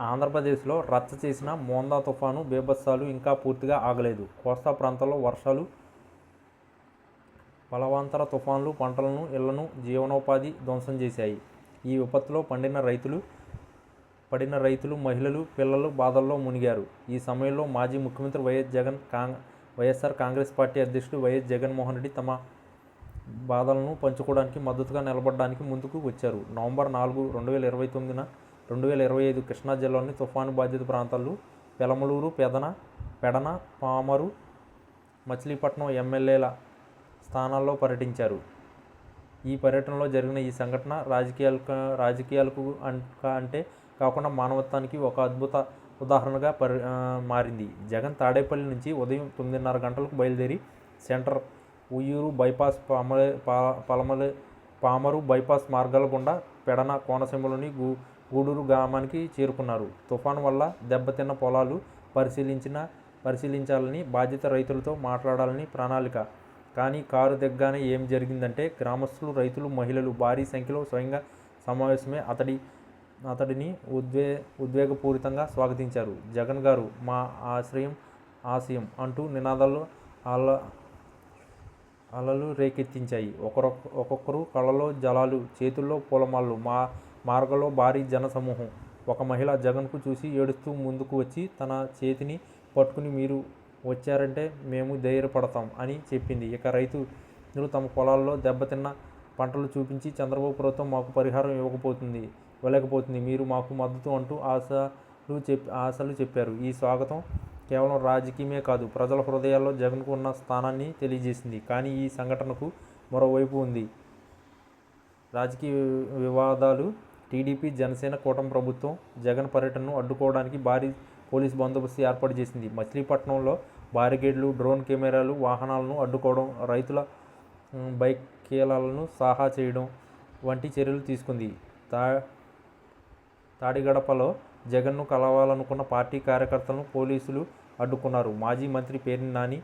ఆంధ్రప్రదేశ్లో రచ్చ చేసిన మోందా తుఫాను బీభత్సాలు ఇంకా పూర్తిగా ఆగలేదు. కోస్తా ప్రాంతాల్లో వర్షాలు బలవంతర తుఫాన్లు పంటలను ఇళ్ళను జీవనోపాధి ధ్వంసం చేశాయి. ఈ విపత్తులో పండిన రైతులు పడిన రైతులు మహిళలు పిల్లలు బాధల్లో మునిగారు. ఈ సమయంలో మాజీ ముఖ్యమంత్రి వైఎస్ జగన్ కాంగ్ వైఎస్ఆర్ కాంగ్రెస్ పార్టీ అధ్యక్షుడు వైఎస్ జగన్మోహన్ రెడ్డి తమ బాధలను పంచుకోవడానికి మద్దతుగా నిలబడడానికి ముందుకు వచ్చారు. నవంబర్ నాలుగు రెండు వేల ఇరవై తొమ్మిదిన రెండు వేల ఇరవై ఐదు కృష్ణా జిల్లాలోని తుఫాను బాధిత ప్రాంతాలు పెలమలూరు పెదన పెడన పామరు మచిలీపట్నం ఎమ్మెల్యేల స్థానాల్లో పర్యటించారు. ఈ పర్యటనలో జరిగిన ఈ సంఘటన రాజకీయాలకు రాజకీయాలకు అంటే కాకుండా మానవత్వానికి ఒక అద్భుత ఉదాహరణగా పరి మారింది. జగన్ తాడేపల్లి నుంచి ఉదయం తొమ్మిదిన్నర గంటలకు బయలుదేరి సెంటర్ ఉయ్యూరు బైపాస్ పామలే పా పలమలే పామరు బైపాస్ మార్గాల గుండా పెడన కోనసీమలోని గు గూడూరు గ్రామానికి చేరుకున్నారు. తుఫాను వల్ల దెబ్బతిన్న పొలాలు పరిశీలించిన పరిశీలించాలని బాధిత రైతులతో మాట్లాడాలని ప్రణాళిక. కానీ కారు దిగ్గానే ఏం జరిగిందంటే గ్రామస్తులు రైతులు మహిళలు భారీ సంఖ్యలో స్వయంగా సమావేశమే అతడి అతడిని ఉద్వే ఉద్వేగపూరితంగా స్వాగతించారు. జగన్ గారు మా ఆశ్రయం ఆశయం అంటూ నినాదాలు అల అలలు రేకెత్తించాయి. ఒకరొక ఒక్కొక్కరు కళ్ళలో జలాలు చేతుల్లో పూలమాలలు. మా మార్గంలో భారీ జనసమూహం. ఒక మహిళ జగన్కు చూసి ఏడుస్తూ ముందుకు వచ్చి తన చేతిని పట్టుకుని మీరు వచ్చారంటే మేము ధైర్యపడతాం అని చెప్పింది. ఇక రైతులు తమ పొలాల్లో దెబ్బతిన్న పంటలు చూపించి చంద్రబాబు ప్రభుత్వం మాకు పరిహారం ఇవ్వకపోతుంది ఇవ్వలేకపోతుంది మీరు మాకు మద్దతు అంటూ ఆశలు చెప్ ఆశలు చెప్పారు. ఈ స్వాగతం కేవలం రాజకీయమే కాదు ప్రజల హృదయాల్లో జగన్కు ఉన్న స్థానాన్ని తెలియజేసింది. కానీ ఈ సంఘటనకు మరోవైపు ఉంది. రాజకీయ వివాదాలు టీడీపీ జనసేన కూటమి ప్రభుత్వం జగన్ పర్యటనను అడ్డుకోవడానికి భారీ పోలీస్ బందోబస్తు ఏర్పాటు చేసింది. మచిలీపట్నంలో బారిగేడ్లు డ్రోన్ కెమెరాలు వాహనాలను అడ్డుకోవడం రైతుల బైకేలాలను బైక్ కీలాలను సాహా చేయడం వంటి చర్యలు తీసుకుంది. తా తాడిగడపలో జగన్ను కలవాలనుకున్న పార్టీ కార్యకర్తలను పోలీసులు అడ్డుకున్నారు. మాజీ మంత్రి పేర్ని నాని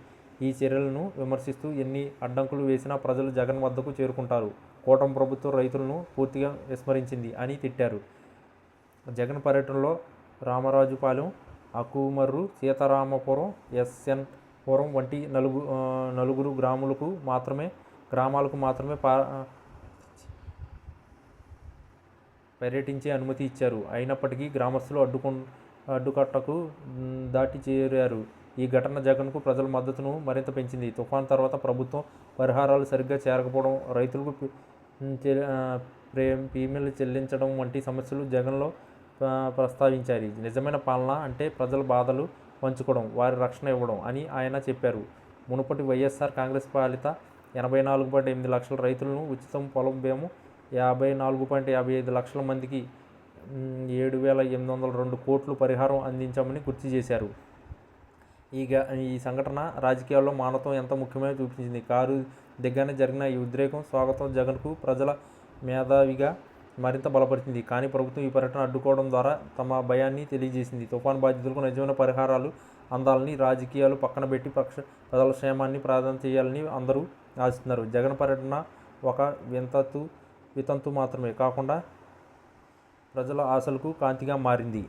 ఈ చర్యలను విమర్శిస్తూ ఎన్ని అడ్డంకులు వేసినా ప్రజలు జగన్ వద్దకు చేరుకుంటారు. కూటమి ప్రభుత్వం రైతులను పూర్తిగా విస్మరించింది అని తిట్టారు. జగన్ పర్యటనలో రామరాజుపాలెం అకుమర్రు సీతారామపురం ఎస్ఎన్ పురం వంటి నలుగు నలుగురు గ్రాములకు మాత్రమే గ్రామాలకు మాత్రమే పా పర్యటించే అనుమతి ఇచ్చారు. అయినప్పటికీ గ్రామస్తులు అడ్డుకు అడ్డుకట్టకు దాటి చేరారు. ఈ ఘటన జగన్కు ప్రజల మద్దతును మరింత పెంచింది. తుఫాన్ తర్వాత ప్రభుత్వం పరిహారాలు సరిగ్గా చేరకపోవడం రైతులకు ప్రేమ మ్, చెల్లించడం వంటి సమస్యలు జగన్లో ప్రస్తావించారు నిజమైన పాలన అంటే ప్రజల బాధలు పంచుకోవడం వారి రక్షణ ఇవ్వడం అని ఆయన చెప్పారు. మునుపటి వైఎస్ఆర్ కాంగ్రెస్ పాలిత ఎనభై నాలుగు పాయింట్ ఎనిమిది లక్షల రైతులను ఉచితం పొలం బేము యాభై నాలుగు పాయింట్ యాభై ఐదు లక్షల మందికి ఏడు వేల ఎనిమిది వందల రెండు కోట్లు పరిహారం అందించామని గుర్తు చేశారు. ఈ గ- ఈ సంఘటన రాజకీయాల్లో మానవత్వం ఎంత ముఖ్యమో చూపించింది? కారు దిగ్గానే జరిగిన ఈ ఉద్రేకం స్వాగతం జగన్కు ప్రజల మేధావిగా మరింత బలపరిచింది. కానీ ప్రభుత్వం ఈ పర్యటన అడ్డుకోవడం ద్వారా తమ భయాన్ని తెలియజేసింది. తుఫాన్ బాధితులకు నిజమైన పరిహారాలు అందాలని రాజకీయాలు పక్కన పెట్టి పక్ష ప్రజల క్షేమాన్ని ప్రాధాన్యత చేయాలని అందరూ ఆశిస్తున్నారు. జగన్ పర్యటన ఒక వింతతు వితంతు మాత్రమే కాకుండా ప్రజల ఆశలకు కాంతిగా మారింది.